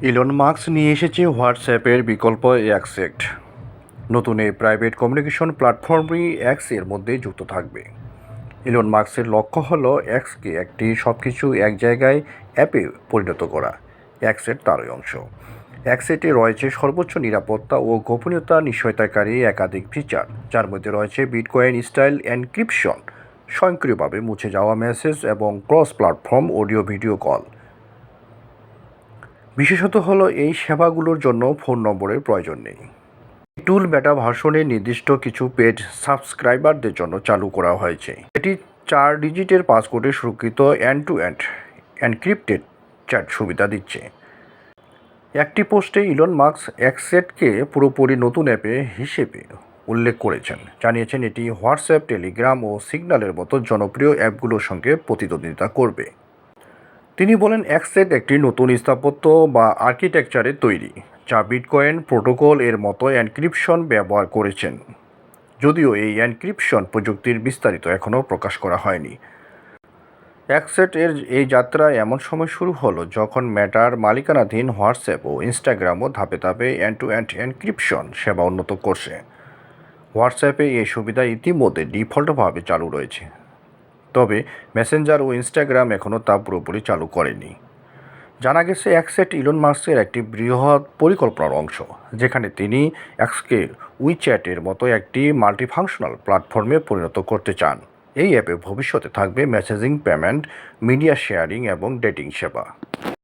Elon marks নিয়ে এসেছে হোয়াটসঅ্যাপের বিকল্প অ্যাকসেক্ট নতুন এই প্রাইভেট কমিউনিকেশন প্ল্যাটফর্মই এক্সের মধ্যে যুক্ত থাকবে। ইলন মার্কসের লক্ষ্য হল এক্সকে একটি সব কিছু এক জায়গায় অ্যাপে পরিণত করা। এক্সের তারই অংশ। এক্সেটে রয়েছে সর্বোচ্চ নিরাপত্তা ও গোপনীয়তা নিশ্চয়তাকারী একাধিক ফিচার যার মধ্যে রয়েছে বিটকয়েন স্টাইল এনক্রিপশন স্বয়ংক্রিয়ভাবে মুছে যাওয়া মেসেজ এবং cross platform audio video call বিশেষত হলো এই সেবাগুলোর জন্য ফোন নম্বরের প্রয়োজন নেই। টুল বেটা ভার্সনে নির্দিষ্ট কিছু পেজ সাবস্ক্রাইবারদের জন্য চালু করা হয়েছে। এটি চার ডিজিটের পাসওয়ার্ডে সুরক্ষিত end to end encrypted chat সুবিধা দিচ্ছে। একটি পোস্টে ইলন মার্কস অ্যাকসেটকে পুরোপুরি নতুন অ্যাপে হিসেবে উল্লেখ করেছেন। জানিয়েছেন এটি হোয়াটসঅ্যাপ, টেলিগ্রাম ও সিগন্যালের মতো জনপ্রিয় অ্যাপগুলোর সঙ্গে প্রতিদ্বন্দ্বিতা করবে। তিনি বলেন অ্যাকসেট একটি নতুন স্থাপত্য বা আর্কিটেকচারে তৈরি, যা বিটকয়েন, প্রোটোকল এর মতো এনক্রিপশন ব্যবহার করেছেন। যদিও এই এনক্রিপশন প্রযুক্তির বিস্তারিত এখনও প্রকাশ করা হয়নি। অ্যাকসেট এর এই যাত্রা এমন সময় শুরু হলো যখন ম্যাটার মালিকানাধীন হোয়াটসঅ্যাপ ও ইনস্টাগ্রামও ধাপে ধাপে অ্যান্ড টু অ্যান্ড এনক্রিপশন সেবা উন্নত করছে। হোয়াটসঅ্যাপে এই সুবিধা ইতিমধ্যে ডিফল্টভাবে চালু রয়েছে। মেসেঞ্জার ও ইনস্টাগ্রাম এখনও তা পুরোপুরি চালু করেনি। জানা গেছে অ্যাক্সেট ইলন মাস্কের একটি বৃহৎ পরিকল্পনার অংশ, যেখানে তিনি অ্যাক্সকে উইচ্যাটের মতো একটি মাল্টিফাংশনাল প্ল্যাটফর্মে পরিণত করতে চান। এই অ্যাপে ভবিষ্যতে থাকবে মেসেজিং পেমেন্ট মিডিয়া শেয়ারিং এবং ডেটিং সেবা।